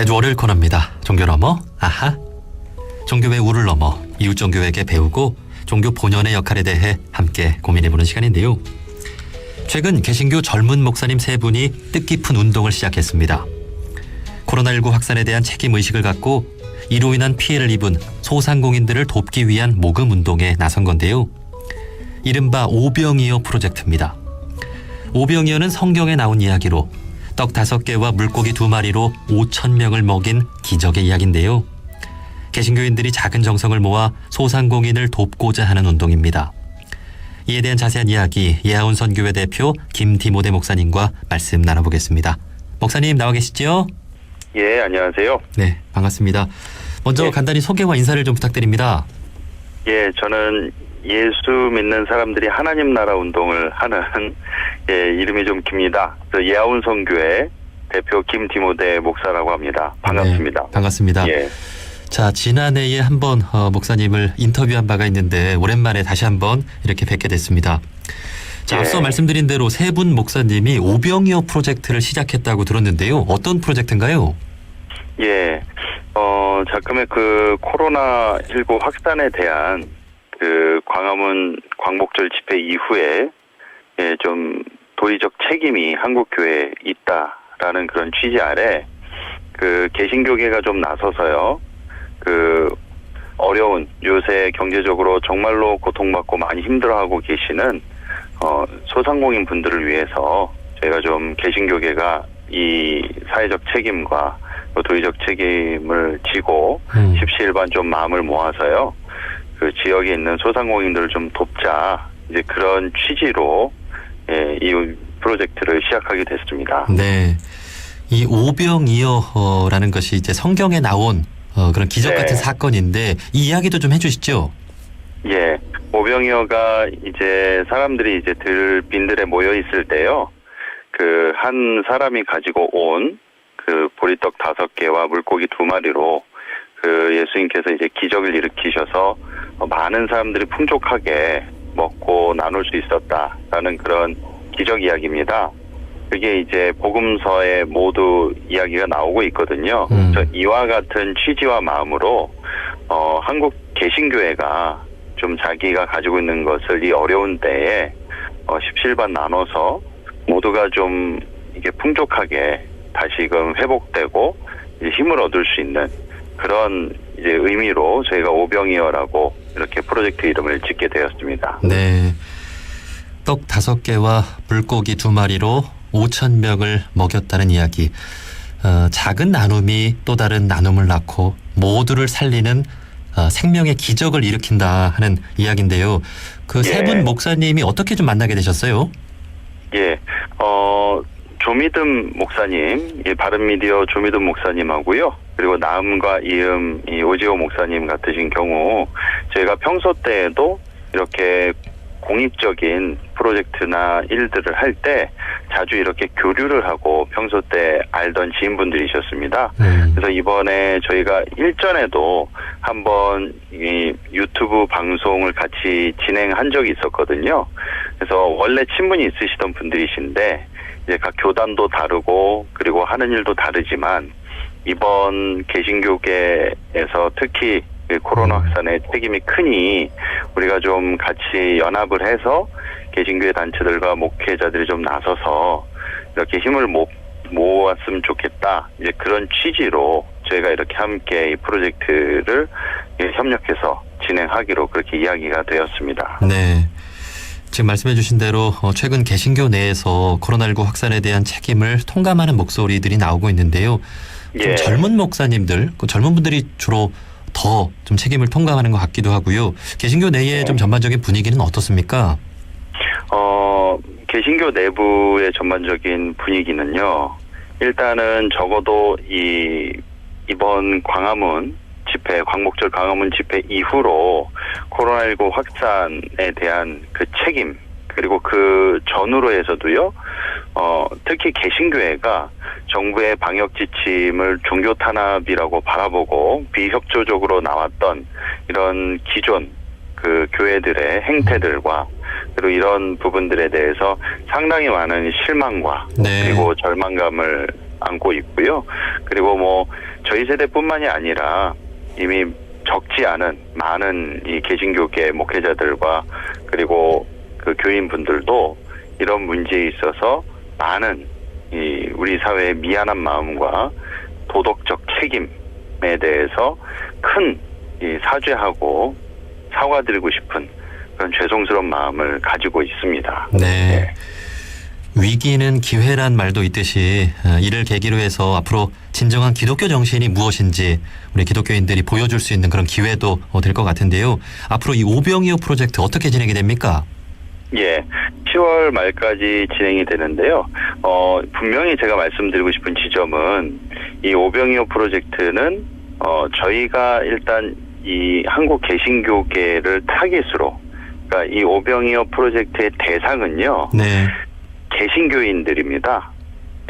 매주 월요일 코너입니다. 종교 넘어 아하. 종교의 우를 넘어 이웃 종교에게 배우고 종교 본연의 역할에 대해 함께 고민해보는 시간인데요. 최근 개신교 젊은 목사님 세 분이 뜻깊은 운동을 시작했습니다. 코로나19 확산에 대한 책임 의식을 갖고 이로 인한 피해를 입은 소상공인들을 돕기 위한 모금 운동에 나선 건데요. 이른바 오병이어 프로젝트입니다. 오병이어는 성경에 나온 이야기로 떡 다섯 개와 물고기 두 마리로 5천 명을 먹인 기적의 이야기인데요. 개신교인들이 작은 정성을 모아 소상공인을 돕고자 하는 운동입니다. 이에 대한 자세한 이야기 예하운 선교회 대표 김디모데 목사님과 말씀 나눠보겠습니다. 목사님 나와 계시죠? 예, 안녕하세요. 네, 반갑습니다. 먼저 네. 간단히 소개와 인사를 좀 부탁드립니다. 예, 저는 예수 믿는 사람들이 하나님 나라 운동을 하는 예, 이름이 좀 깁니다. 저 예아운 성교회 대표 김디모데 목사라고 합니다. 반갑습니다. 네, 반갑습니다. 예. 자, 지난해에 한번 어, 목사님을 인터뷰한 바가 있는데 오랜만에 다시 한번 이렇게 뵙게 됐습니다. 자, 예. 앞서 말씀드린 대로 세 분 목사님이 오병이어 프로젝트를 시작했다고 들었는데요. 어떤 프로젝트인가요? 예. 어, 작금의 그 코로나 19 확산에 대한 그 광화문 광복절 집회 이후에 예, 좀 도의적 책임이 한국 교회에 있다라는 그런 취지 아래 그 개신교계가 좀 나서서요. 그 어려운 요새 경제적으로 정말로 고통받고 많이 힘들어하고 계시는 어, 소상공인 분들을 위해서 저희가 좀 개신교계가 이 사회적 책임과 또 도의적 책임을 지고 음. 십시일반 좀 마음을 모아서요. 그 지역에 있는 소상공인들을 좀 돕자 이제 그런 취지로 예, 이 프로젝트를 시작하게 됐습니다. 네. 이 오병이어라는 것이 이제 성경에 나온 어, 그런 기적 네. 같은 사건인데 이 이야기도 좀 해주시죠. 예, 오병이어가 이제 사람들이 이제 들 빈들에 모여 있을 때요. 그 한 사람이 가지고 온 그 보리떡 다섯 개와 물고기 두 마리로 그 예수님께서 이제 기적을 일으키셔서 어, 많은 사람들이 풍족하게 먹고 나눌 수 있었다라는 그런 기적 이야기입니다. 그게 이제 복음서에 모두 이야기가 나오고 있거든요. 음. 이와 같은 취지와 마음으로 어, 한국 개신교회가 좀 자기가 가지고 있는 것을 이 어려운 때에 어, 십실반 나눠서 모두가 좀 이게 풍족하게 다시금 회복되고 힘을 얻을 수 있는 그런 이제 의미로 저희가 오병이어라고 이렇게 프로젝트 이름을 짓게 되었습니다. 네. 떡 다섯 개와 물고기 두 마리로 5천 명을 먹였다는 이야기. 어, 작은 나눔이 또 다른 나눔을 낳고 모두를 살리는 어, 생명의 기적을 일으킨다 하는 이야기인데요. 그세 예. 분 목사님이 어떻게 좀 만나게 되셨어요? 예, 어, 조미듬 목사님, 이 바른미디어 조미듬 목사님하고요. 그리고 나음과 이음, 이 오지호 목사님 같으신 경우, 저희가 평소 때에도 이렇게 공익적인 프로젝트나 일들을 할 때 자주 이렇게 교류를 하고 평소 때 알던 지인분들이셨습니다. 음. 그래서 이번에 저희가 일전에도 한번 이 유튜브 방송을 같이 진행한 적이 있었거든요. 그래서 원래 친분이 있으시던 분들이신데 이제 각 교단도 다르고 그리고 하는 일도 다르지만 이번 개신교계에서 특히 그 코로나 음. 확산의 책임이 크니 우리가 좀 같이 연합을 해서 개신교회 단체들과 목회자들이 좀 나서서 이렇게 힘을 모, 모았으면 좋겠다. 이제 그런 취지로 저희가 이렇게 함께 이 프로젝트를 예, 협력해서 진행하기로 그렇게 이야기가 되었습니다. 네. 지금 말씀해 주신 대로 어, 최근 개신교 내에서 코로나19 확산에 대한 책임을 통감하는 목소리들이 나오고 있는데요. 좀 예. 젊은 목사님들, 그 젊은 분들이 주로 더 좀 책임을 통감하는 것 같기도 하고요. 개신교 내의 네. 좀 전반적인 분위기는 어떻습니까? 어, 개신교 내부의 전반적인 분위기는요. 일단은 적어도 이 이번 광화문 집회, 광복절 광화문 집회 이후로 코로나19 확산에 대한 그 책임 그리고 그 전후로 해서도요. 어, 특히 개신교회가 정부의 방역 지침을 종교 탄압이라고 바라보고 비협조적으로 나왔던 이런 기존 그 교회들의 행태들과 그리고 이런 부분들에 대해서 상당히 많은 실망과 네. 그리고 절망감을 안고 있고요. 그리고 뭐 저희 세대뿐만이 아니라 이미 적지 않은 많은 이 개신교계 목회자들과 그리고 그 교인분들도 이런 문제에 있어서 많은 이 우리 사회의 미안한 마음과 도덕적 책임에 대해서 큰 이 사죄하고 사과드리고 싶은 그런 죄송스러운 마음을 가지고 있습니다. 네. 위기는 기회란 말도 있듯이 어, 이를 계기로 해서 앞으로 진정한 기독교 정신이 무엇인지 우리 기독교인들이 보여줄 수 있는 그런 기회도 될 것 같은데요. 앞으로 이 오병이어 프로젝트 어떻게 진행이 됩니까? 예, 10월 말까지 진행이 되는데요. 어, 분명히 제가 말씀드리고 싶은 지점은 이 오병이어 프로젝트는 어, 저희가 일단 이 한국 개신교계를 타깃으로 그러니까 이 오병이어 프로젝트의 대상은요. 네. 개신교인들입니다.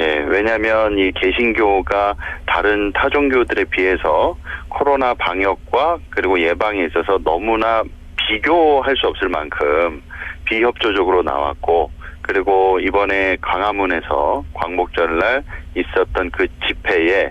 예, 왜냐하면 이 개신교가 다른 타종교들에 비해서 코로나 방역과 그리고 예방에 있어서 너무나 비교할 수 없을 만큼 비협조적으로 나왔고 그리고 이번에 광화문에서 광복절날 있었던 그 집회의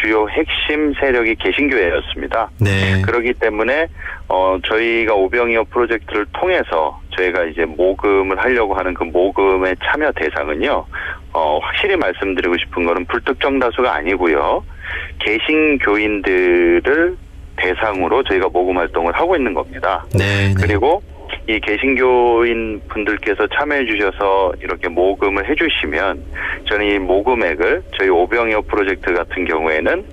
주요 핵심 세력이 개신교회였습니다. 네. 그렇기 때문에 어 저희가 오병이어 프로젝트를 통해서 저희가 이제 모금을 하려고 하는 그 모금의 참여 대상은요. 어 확실히 말씀드리고 싶은 거는 불특정 다수가 아니고요. 개신교인들을 대상으로 저희가 모금 활동을 하고 있는 겁니다. 네. 네. 그리고 이 개신교인 분들께서 참여해 주셔서 이렇게 모금을 해 주시면 저는 이 모금액을 저희 오병이어 프로젝트 같은 경우에는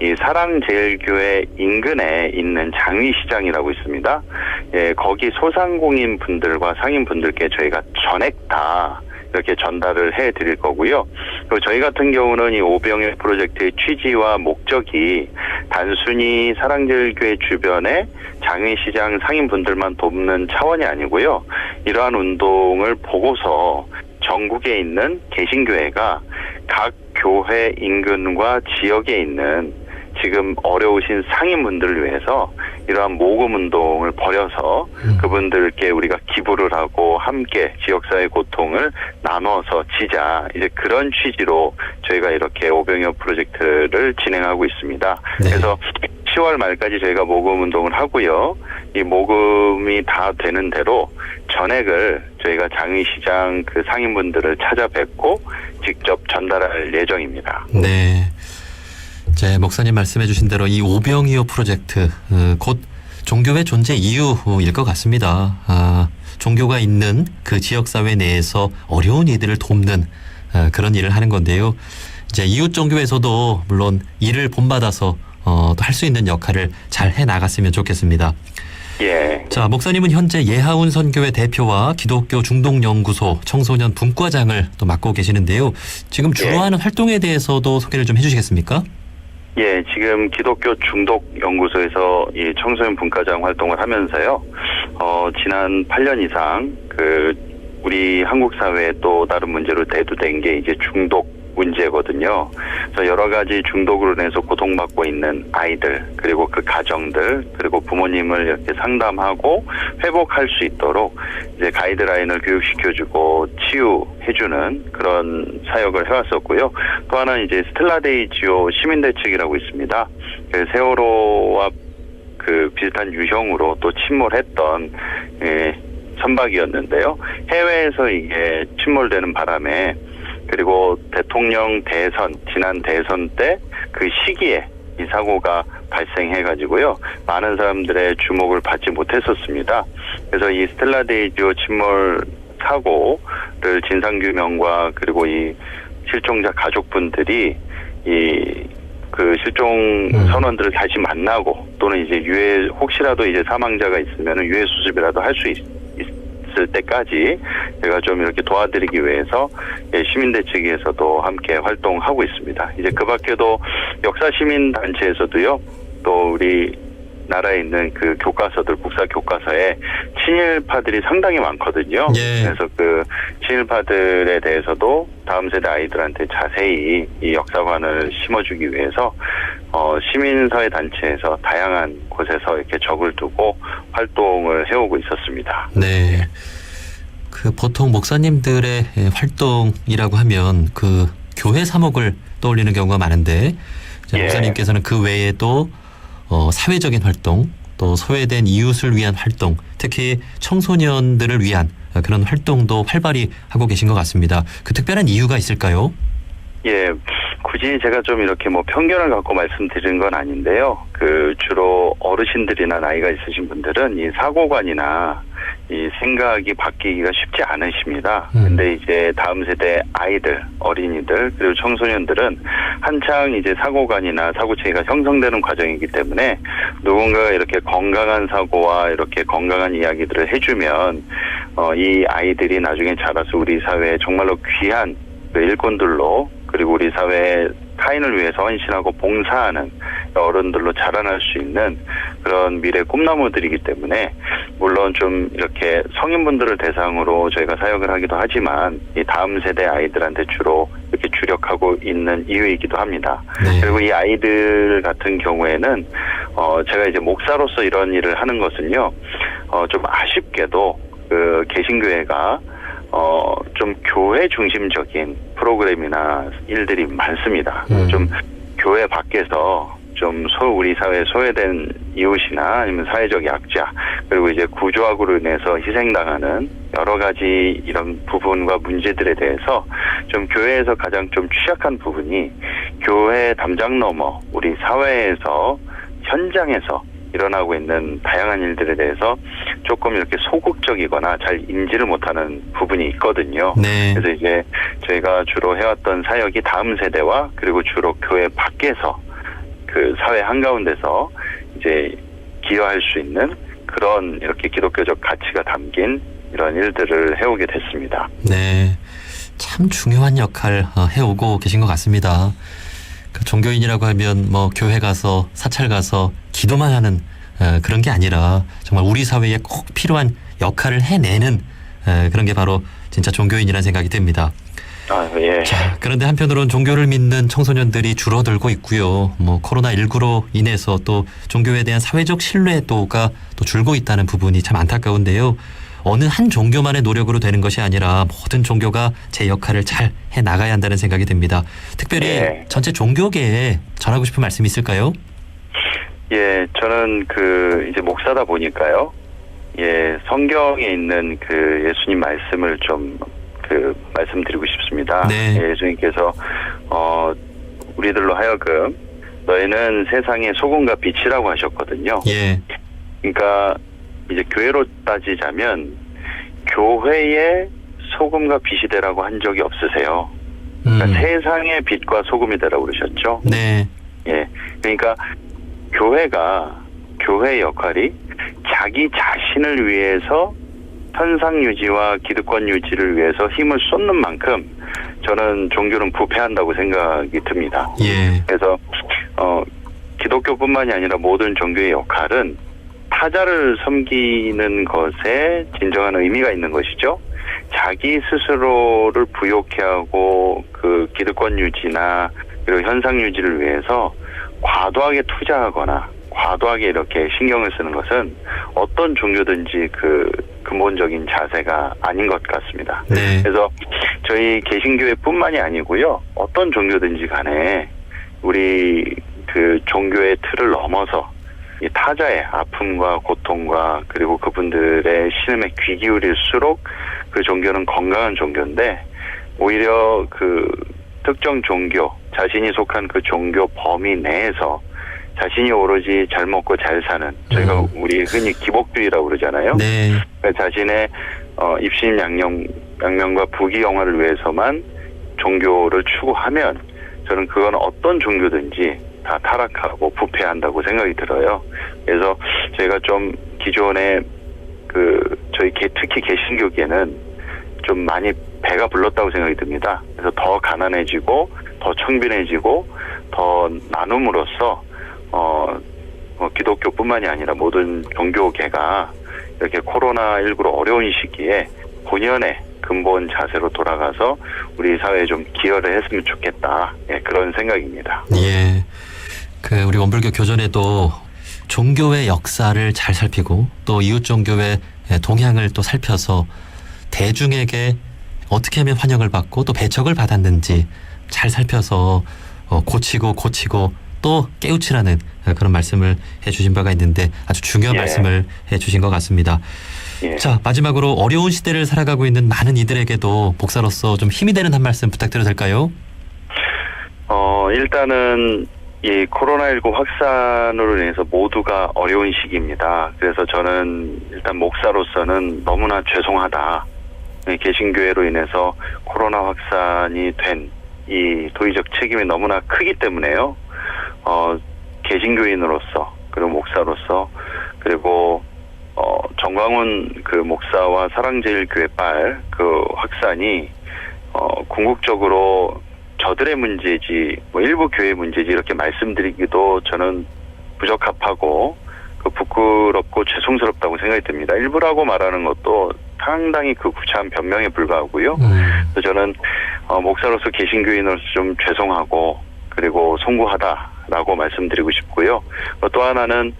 이 사랑제일교회 인근에 있는 장위시장이라고 있습니다. 예, 거기 소상공인 분들과 상인 분들께 저희가 전액 다 이렇게 전달을 해 드릴 거고요. 그리고 저희 같은 경우는 이 오병일 프로젝트의 취지와 목적이 단순히 사랑제일교회 주변에 장외시장 상인분들만 돕는 차원이 아니고요. 이러한 운동을 보고서 전국에 있는 개신교회가 각 교회 인근과 지역에 있는 지금 어려우신 상인분들을 위해서 이러한 모금 운동을 벌여서 음. 그분들께 우리가 기부를 하고 함께 지역사회 고통을 나눠서 지자 이제 그런 취지로 저희가 이렇게 오병이어 프로젝트를 진행하고 있습니다. 네. 그래서 10월 말까지 저희가 모금 운동을 하고요. 이 모금이 다 되는 대로 전액을 저희가 장위시장 그 상인분들을 찾아뵙고 직접 전달할 예정입니다. 네. 제 목사님 말씀해 주신 대로 이 오병이어 프로젝트 어, 곧 종교의 존재 이유일 것 같습니다. 아, 종교가 있는 그 지역 사회 내에서 어려운 이들을 돕는 어, 그런 일을 하는 건데요. 이제 이웃 종교에서도 물론 일을 본받아서 어, 할 수 있는 역할을 잘 해 나갔으면 좋겠습니다. 예. 자, 목사님은 현재 예하운 선교회 대표와 기독교 중동 연구소 청소년 분과장을 또 맡고 계시는데요. 지금 주로 예. 하는 활동에 대해서도 소개를 좀 해주시겠습니까? 예, 지금 기독교 중독 연구소에서 이 청소년 분과장 활동을 하면서요. 어, 지난 8년 이상 그 우리 한국 사회에 또 다른 문제로 대두된 게 이제 중독 문제거든요. 그래서 여러 가지 중독으로 인해서 고통받고 있는 아이들, 그리고 그 가정들, 그리고 부모님을 이렇게 상담하고 회복할 수 있도록 이제 가이드라인을 교육시켜주고 치유해주는 그런 사역을 해왔었고요. 또 하나는 이제 스텔라데이지오 시민대책이라고 있습니다. 그 세월호와 그 비슷한 유형으로 또 침몰했던 예, 선박이었는데요. 해외에서 이게 침몰되는 바람에 그리고 대통령 대선 지난 대선 때 그 시기에 이 사고가 발생해 가지고요. 많은 사람들의 주목을 받지 못했었습니다. 그래서 이 스텔라데이지오 침몰 사고를 진상 규명과 그리고 이 실종자 가족분들이 이 그 실종 음. 선원들을 다시 만나고 또는 이제 유해 혹시라도 이제 사망자가 있으면 유해 수습이라도 할 수 있 을 때까지 제가 좀 이렇게 도와드리기 위해서 예, 시민대 측에서도 함께 활동하고 있습니다. 이제 그 밖에도 역사 시민 단체에서도요. 또 우리 나라에 있는 그 교과서들 국사 교과서에 친일파들이 상당히 많거든요. 예. 그래서 그 친일파들에 대해서도 다음 세대 아이들한테 자세히 이 역사관을 심어주기 위해서 어, 시민사회 단체에서 다양한 곳에서 이렇게 적을 두고 활동을 해오고 있었습니다. 네. 그 보통 목사님들의 예, 활동이라고 하면 그 교회 사목을 떠올리는 경우가 많은데 예. 목사님께서는 그 외에 또 어, 사회적인 활동 또 소외된 이웃을 위한 활동 특히 청소년들을 위한 어, 그런 활동도 활발히 하고 계신 것 같습니다. 그 특별한 이유가 있을까요? 예, 굳이 제가 좀 이렇게 뭐 편견을 갖고 말씀드리는 건 아닌데요. 그 주로 어르신들이나 나이가 있으신 분들은 이 사고관이나 이 생각이 바뀌기가 쉽지 않으십니다. 음. 근데 이제 다음 세대 아이들, 어린이들, 그리고 청소년들은 한창 이제 사고관이나 사고체계가 형성되는 과정이기 때문에 누군가가 이렇게 건강한 사고와 이렇게 건강한 이야기들을 해주면 어, 이 아이들이 나중에 자라서 우리 사회에 정말로 귀한 그 일꾼들로 그리고 우리 사회 타인을 위해서 헌신하고 봉사하는 어른들로 자라날 수 있는 그런 미래 꿈나무들이기 때문에 물론 좀 이렇게 성인분들을 대상으로 저희가 사역을 하기도 하지만 이 다음 세대 아이들한테 주로 이렇게 주력하고 있는 이유이기도 합니다. 네. 그리고 이 아이들 같은 경우에는 어 제가 이제 목사로서 이런 일을 하는 것은요 어 좀 아쉽게도 그 개신교회가 어 좀 교회 중심적인 프로그램이나 일들이 많습니다. 음. 좀 교회 밖에서 좀 소, 우리 사회에 소외된 이웃이나 아니면 사회적 약자 그리고 이제 구조학으로 인해서 희생당하는 여러 가지 이런 부분과 문제들에 대해서 좀 교회에서 가장 좀 취약한 부분이 교회 담장 넘어 우리 사회에서 현장에서 일어나고 있는 다양한 일들에 대해서 조금 이렇게 소극적이거나 잘 인지를 못하는 부분이 있거든요. 네. 그래서 이제 저희가 주로 해왔던 사역이 다음 세대와 그리고 주로 교회 밖에서 그 사회 한가운데서 이제 기여할 수 있는 그런 이렇게 기독교적 가치가 담긴 이런 일들을 해오게 됐습니다. 네. 참 중요한 역할 어, 해오고 계신 것 같습니다. 그 종교인이라고 하면 뭐 교회 가서 사찰 가서 기도만 하는 어, 그런 게 아니라 정말 우리 사회에 꼭 필요한 역할을 해내는 어, 그런 게 바로 진짜 종교인이라는 생각이 듭니다. 아, 예. 자, 그런데 한편으로는 종교를 믿는 청소년들이 줄어들고 있고요. 뭐 코로나 19로 인해서 또 종교에 대한 사회적 신뢰도가 또 줄고 있다는 부분이 참 안타까운데요. 어느 한 종교만의 노력으로 되는 것이 아니라 모든 종교가 제 역할을 잘 해 나가야 한다는 생각이 듭니다. 특별히 예. 전체 종교계에 전하고 싶은 말씀이 있을까요? 예, 저는 그 이제 목사다 보니까요. 예, 성경에 있는 그 예수님 말씀을 좀 그 말씀드리고 싶습니다. 네. 예, 예수님께서 어 우리들로 하여금 너희는 세상의 소금과 빛이라고 하셨거든요. 예. 그러니까 이제 교회로 따지자면 교회의 소금과 빛이 되라고 한 적이 없으세요. 그러니까 음. 세상의 빛과 소금이 되라고 그러셨죠. 네. 예. 그러니까 교회가 교회의 역할이 자기 자신을 위해서 현상 유지와 기득권 유지를 위해서 힘을 쏟는 만큼 저는 종교는 부패한다고 생각이 듭니다. 예. 그래서 어 기독교뿐만이 아니라 모든 종교의 역할은 타자를 섬기는 것에 진정한 의미가 있는 것이죠. 자기 스스로를 부욕해 하고 그 기득권 유지나 그리고 현상 유지를 위해서 과도하게 투자하거나 과도하게 이렇게 신경을 쓰는 것은 어떤 종교든지 그 근본적인 자세가 아닌 것 같습니다. 네. 그래서 저희 개신교회뿐만이 아니고요. 어떤 종교든지 간에 우리 그 종교의 틀을 넘어서 이 타자의 아픔과 고통과 그리고 그분들의 신음에 귀 기울일수록 그 종교는 건강한 종교인데 오히려 그 특정 종교 자신이 속한 그 종교 범위 내에서 자신이 오로지 잘 먹고 잘 사는 저희가 음. 우리 흔히 기복주의라고 그러잖아요. 네. 그러니까 자신의 어, 입신 양령 양명과 부귀 영화를 위해서만 종교를 추구하면 저는 그건 어떤 종교든지 다 타락하고 부패한다고 생각이 들어요. 그래서 제가 좀 기존에 그 저희 개, 특히 개신교계는 좀 많이 배가 불렀다고 생각이 듭니다. 그래서 더 가난해지고 더 청빈해지고 더 나눔으로써 어, 어, 기독교뿐만이 아니라 모든 종교계가 이렇게 코로나 19로 어려운 시기에 본연의 근본 자세로 돌아가서 우리 사회에 좀 기여를 했으면 좋겠다. 예, 그런 생각입니다. 예. 그 우리 원불교 교전에도 종교의 역사를 잘 살피고 또 이웃 종교의 동향을 또 살펴서 대중에게 어떻게 하면 환영을 받고 또 배척을 받았는지 잘 살펴서 어, 고치고 고치고 또 깨우치라는 어, 그런 말씀을 해주신 바가 있는데 아주 중요한 예. 말씀을 해주신 것 같습니다. 예. 자 마지막으로 어려운 시대를 살아가고 있는 많은 이들에게도 목사로서 좀 힘이 되는 한 말씀 부탁드려도 될까요? 어, 일단은 이 코로나19 확산으로 인해서 모두가 어려운 시기입니다. 그래서 저는 일단 목사로서는 너무나 죄송하다. 이 개신교회로 인해서 코로나 확산이 된 이 도의적 책임이 너무나 크기 때문에요. 어, 개신교인으로서 그리고 목사로서 그리고 어, 정광훈 그 목사와 사랑제일교회 빨 그 확산이 어, 궁극적으로 저들의 문제지, 뭐 일부 교회 문제지 이렇게 말씀드리기도 저는 부적합하고 그 부끄럽고 죄송스럽다고 생각이 듭니다. 일부라고 말하는 것도 상당히 그 구차한 변명에 불과하고요. 음, 그래서 저는 어, 목사로서 개신교인으로서 좀 죄송하고 그리고 송구하다라고 말씀드리고 싶고요. 어, 또 하나는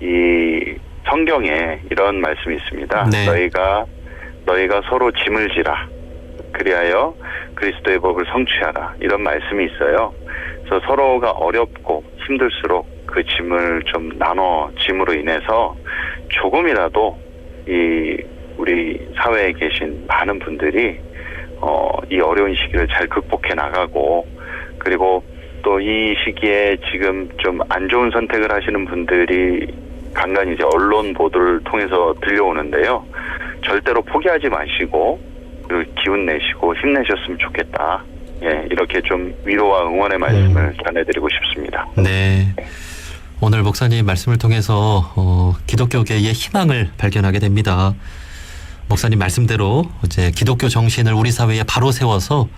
이 성경에 이런 말씀이 있습니다. 네. 너희가 너희가 서로 짐을 지라 그리하여 그리스도의 법을 성취하라 이런 말씀이 있어요. 그래서 서로가 어렵고 힘들수록 그 짐을 좀 나눠 짐으로 인해서 조금이라도 이 우리 사회에 계신 많은 분들이 어, 이 어려운 시기를 잘 극복해 나가고 그리고 또 이 시기에 지금 좀 안 좋은 선택을 하시는 분들이 간간히 이제 언론 보도를 통해서 들려오는데요. 절대로 포기하지 마시고 내시고 힘내셨으면 좋겠다. 예, 이렇게 좀 위로와 응원의 말씀을 전해드리고 싶습니다. 네. 오늘 목사님 말씀을 통해서 어, 기독교계의 희망을 발견하게 됩니다. 목사님 말씀대로 이제 기독교 정신을 우리 사회에 바로 세워서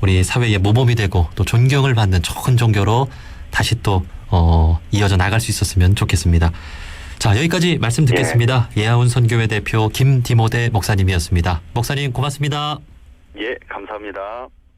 우리 사회의 모범이 되고 또 존경을 받는 좋은 종교로 다시 또 어, 이어져 나갈 수 있었으면 좋겠습니다. 자 여기까지 말씀 듣겠습니다. 예하운 선교회 대표 김디모데 목사님이었습니다. 목사님 고맙습니다. 예, 감사합니다.